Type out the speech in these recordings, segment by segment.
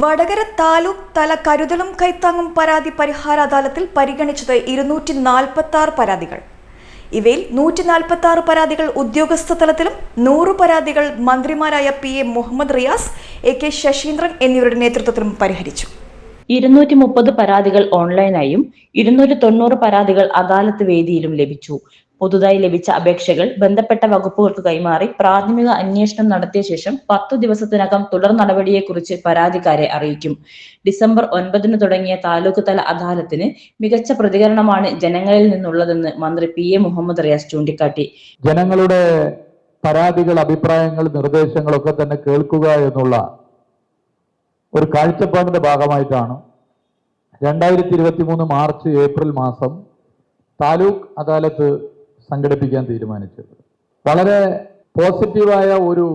വടകര താലൂക്ക് തല കരുതലും കൈത്താങ്ങും പരാതി പരിഹാര അദാലത്തിൽ പരിഗണിച്ചത് ഇരുന്നൂറ്റി നാൽപ്പത്തി ആറ് പരാതികൾ. ഇവയിൽ നൂറ്റി നാൽപ്പത്തി ആറ് പരാതികൾ ഉദ്യോഗസ്ഥ തലത്തിലും നൂറ് പരാതികൾ മന്ത്രിമാരായ P A Muhammad Riyas A K Saseendran എന്നിവരുടെ നേതൃത്വത്തിലും പരിഹരിച്ചു. ഇരുന്നൂറ്റി മുപ്പത് പരാതികൾ ഓൺലൈനായും ഇരുന്നൂറ്റി തൊണ്ണൂറ് പരാതികൾ അദാലത്ത് വേദിയിലും ലഭിച്ചു. പുതുതായി ലഭിച്ച അപേക്ഷകൾ ബന്ധപ്പെട്ട വകുപ്പുകൾക്ക് കൈമാറി പ്രാഥമിക അന്വേഷണം നടത്തിയ ശേഷം പത്തു ദിവസത്തിനകം തുടർ നടപടിയെക്കുറിച്ച് പരാതിക്കാരെ അറിയിക്കും. ഡിസംബർ ഒൻപതിന് തുടങ്ങിയ താലൂക്ക് തല അദാലത്തിന് മികച്ച പ്രതികരണമാണ് ജനങ്ങളിൽ നിന്നുള്ളതെന്ന് മന്ത്രി പി എ മുഹമ്മദ് റിയാസ് ചൂണ്ടിക്കാട്ടി. ജനങ്ങളുടെ പരാതികൾ അഭിപ്രായങ്ങൾ നിർദ്ദേശങ്ങളൊക്കെ തന്നെ കേൾക്കുക എന്നുള്ള ഒരു കാഴ്ചപ്പാടിന്റെ ഭാഗമായിട്ടാണ് രണ്ടായിരത്തി ഇരുപത്തി മൂന്ന് മാർച്ച് ഏപ്രിൽ മാസം താലൂക്ക് അദാലത്ത് സംഘടിപ്പിക്കാൻ തീരുമാനിച്ചത്. വളരെ പോസിറ്റീവായ ഒരു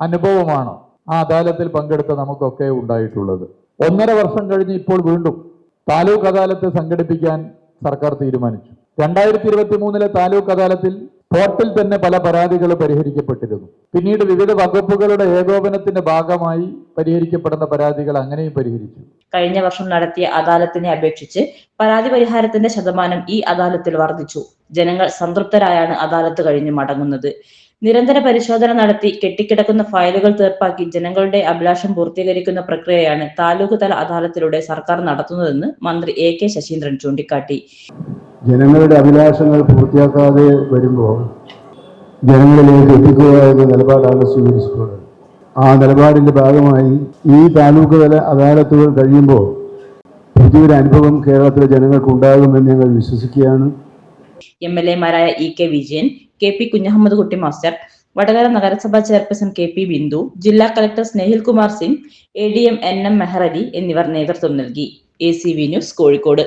അനുഭവമാണ് ആ അദാലത്തിൽ പങ്കെടുത്ത നമുക്കൊക്കെ ഉണ്ടായിട്ടുള്ളത്. ഒന്നര വർഷം കഴിഞ്ഞ് ഇപ്പോൾ വീണ്ടും താലൂക്ക് അദാലത്ത് സംഘടിപ്പിക്കാൻ സർക്കാർ തീരുമാനിച്ചു. രണ്ടായിരത്തി ഇരുപത്തി മൂന്നിലെ താലൂക്ക് അദാലത്തിൽ സ്പോട്ടിൽ തന്നെ പല പരാതികൾ പരിഹരിക്കപ്പെട്ടിരുന്നു. പിന്നീട് വിവിധ വകുപ്പുകളുടെ ഏകോപനത്തിന്റെ ഭാഗമായി പരിഹരിക്കപ്പെടുന്ന പരാതികൾ അങ്ങനെയും പരിഹരിച്ചു. കഴിഞ്ഞ വർഷം നടത്തിയ അദാലത്തിനെ അപേക്ഷിച്ച് പരാതി പരിഹാരത്തിന്റെ ശതമാനം ഈ അദാലത്തിൽ വർദ്ധിച്ചു. ജനങ്ങൾ സംതൃപ്തരായാണ് അദാലത്ത് കഴിഞ്ഞ് മടങ്ങുന്നത്. നിരന്തര പരിശോധന നടത്തി കെട്ടിക്കിടക്കുന്ന ഫയലുകൾ തീർപ്പാക്കി ജനങ്ങളുടെ അഭിലാഷം പൂർത്തീകരിക്കുന്ന പ്രക്രിയയാണ് താലൂക്ക് തല അദാലത്തിലൂടെ സർക്കാർ നടത്തുന്നതെന്ന് മന്ത്രി എ കെ ശശീന്ദ്രൻ ചൂണ്ടിക്കാട്ടി. ജനങ്ങളുടെ അഭിലാഷങ്ങൾ പൂർത്തിയാക്കാതെ വരുമ്പോൾ ജനങ്ങളിലേക്ക് എത്തിക്കുക എന്ന നിലപാടാണ് സ്വീകരിച്ചിട്ടുള്ളത്. ആ നിലപാടിന്റെ ഭാഗമായി ഈ താലൂക്ക് തല അദാലത്തുകൾ കഴിയുമ്പോൾ പുതിയൊരു അനുഭവം കേരളത്തിലെ ജനങ്ങൾക്ക് ഉണ്ടാകുമെന്ന് ഞങ്ങൾ വിശ്വസിക്കുകയാണ്. M L എമാരായ E K Vijayan K P Kunhammad Kutty master Vadakara നഗരസഭാ ചെയർപേഴ്സൺ കെ പി ബിന്ദു ജില്ലാ collector Snehil Kumar Singh A D M N M Mehrali എന്നിവർ നേതൃത്വം നൽകി. A C V news Kozhikode.